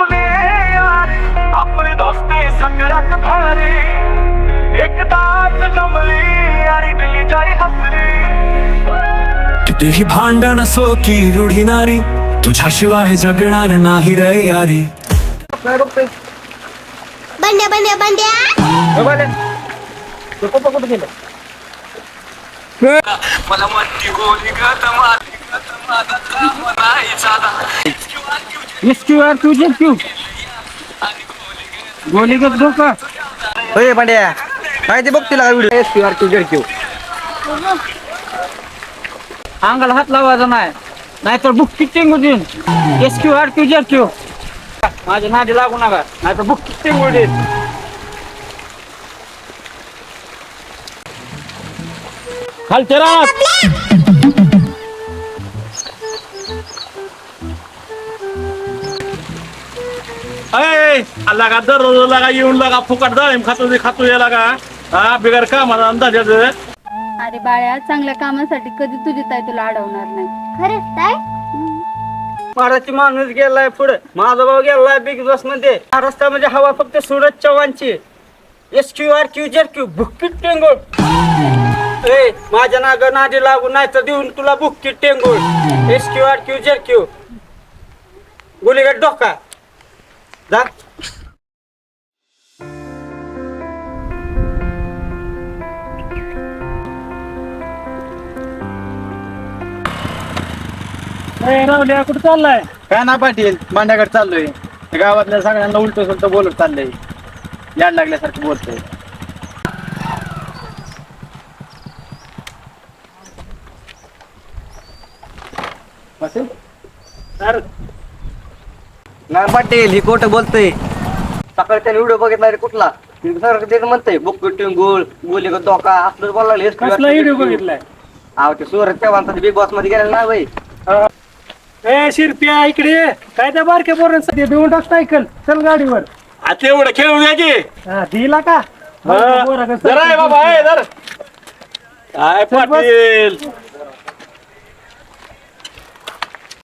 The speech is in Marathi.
अपने यार अपने दोस्ती संगत भारी। एक दात जमली आणि दिली जाई हसली कितीही भांडण असो की रूढी नारी तुझ्याशिवाय जगणार नाही रे यारी। बंड्या बंड्या बंड्या। मला म्हणती गोली गत मारली गत माझा झाला Q R Q J Q गोली गत धोका. होय पांड्या. माहिती बघ तिला video S Q R Q Z Q अंगाला हात लावायचा नाही. नाहीतर बुक किटिंग होतील S Q R Q J Q माझ्या नादी लागू नका. नाहीतर बुक किटिंग होतील खालचे राहत. अय आला का दररोज लागा येऊन लागा फुकट डाळिंब खातो ते खातो याला का हा बिगर कामाचा अंदाजाच अरे बाळ्या चांगल्या कामासाठी कधी तुझी ताई तुला अडवणार नाही. खरंच काय महाराष्ट्र माणूस गेलाय पुढे. माझा भाऊ गेलाय बिग बॉसमध्ये. महाराष्ट्रामध्ये हवा फक्त Suraj चव्हाणची. S Q R Q Z Q बुक्की टेंगोळ ए माझ्या नाग नादी लागू नाही तर देऊन तुला बुक्की टेंगोळ S Q R Q Z Q गुलीगड डोका. जा. रावल्या कुठं चाललाय? काय ना पाटील मांड्याकडे चाललोय. गावातल्या सगळ्यांना उलट सुलट बोलत चाललंय. याड लागल्यासारखं बोलतोय. बसेल? ना पाटील ही खोटं बोलतोय. सकाळी त्याने व्हिडिओ बघितला रे कुठला? सर ते म्हणतंय बुक टिंगूळ गोली का धोका असलं. कसला व्हिडिओ बघितलाय? अहो ते सूरज चव्हाणचा बिग बॉसमध्ये गेलेला ना बाई. ए शिरप्या इकडे ये. काय त्या बारक्या पोरण सध्या देऊन टाक सायकल चल गाडीवर. आता एवढं खेळून द्या की. हा, दिला का? हा. जरा आहे बाबा आहे जरा. काय पाटील.